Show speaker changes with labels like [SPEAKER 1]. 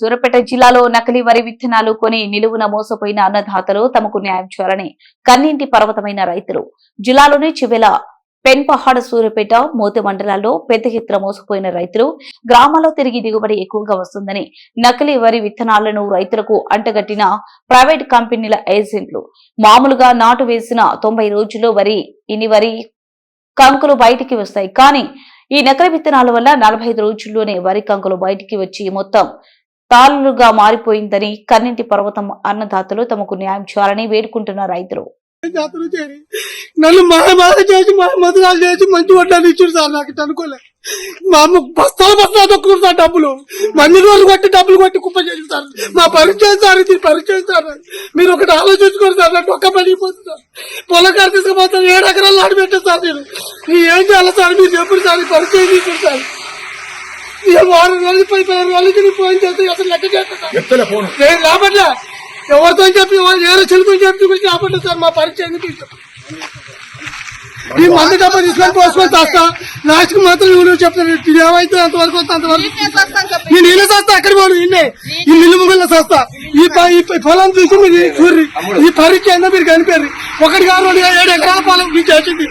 [SPEAKER 1] సూరపేట జిల్లాలో నకిలీ వరి విత్తనాలు కొని నిలువున మోసపోయిన అన్నదాతలు తమకు న్యాయం చేయాలని కన్నింటి పర్వతమైన రైతులు. జిల్లాలోని చివెల పెన్పహాడ్ సూర్యపేట మోతి మండలాల్లో పెద్ద ఎత్తున మోసపోయిన రైతులు. గ్రామాల్లో తిరిగి దిగుబడి ఎక్కువగా వస్తుందని నకిలీ వరి విత్తనాలను రైతులకు అంటగట్టిన ప్రైవేట్ కంపెనీల ఏజెంట్లు. మామూలుగా నాటు వేసిన తొంభై రోజుల్లో వరి ఇన్ని వరి కంకులు బయటికి వస్తాయి. కానీ ఈ నకిలీ విత్తనాల వల్ల నలభై ఐదు రోజుల్లోనే వరి కంకులు బయటికి వచ్చి మొత్తం తాళులుగా మారిపోయిందని కన్నింటి పర్వతం అన్నదాతలు తమకు న్యాయం చేయాలని వేడుకుంటున్న రైతులు.
[SPEAKER 2] జాతర చేరి నన్ను మాయమాల చేసి మధురాలు చేసి మంచి వడ్డాలు ఇచ్చారు సార్ నాకు అనుకోలే. మా అమ్మ బస్తాలు బస్తాలు తొక్కుతారు సార్ డబ్బులు. మంది రోజులు కొట్టి డబ్బులు కొట్టి కుప్ప చేసి సార్. మా పరిచయం సార్ ఇది పరిచయం సార్. మీరు ఒకటి ఆలోచించుకోరు సార్ నాకు ఒక్క పడిపోతున్నారు సార్. పొలకారు తీసుకుపోతాను ఏడు ఎకరాలు ఆడిపెట్టారు సార్ నేను. ఏం చేయాలి సార్ మీరు చెప్పుడు సార్ పరిచయం తీసుకుంటారు సార్. వారం రోజులు రోజులకి ఫోన్ చేస్తే అసలు లెక్క
[SPEAKER 3] ఎత్తలే ఫోన్.
[SPEAKER 2] నేను రాబట్లే? ఎవరితో చెప్పి వాళ్ళు ఏదో చెల్లిపోయి చెప్పి గురించి సార్ మా పరిచయం ఎందుకు ఈ మంది డబ్బా తీసుకొని పోసుకొని చేస్తా లాస్ట్కి మాత్రం నువ్వు చెప్తాను ఇది ఏమైతే అంతవరకు వస్తే అంతవరకు నేను ఇల్లు చేస్తా అక్కడ పోను ఇన్నే. ఈ నిల్లు ముగ్గుల్లో చేస్తా ఈ పొలం చూసి మీరు చూర్రి. ఈ పరిచయం మీరు కనిపారు ఒకటి కాదు రెండు ఏడు ఎకరాల పొలం మీకు చేసింది.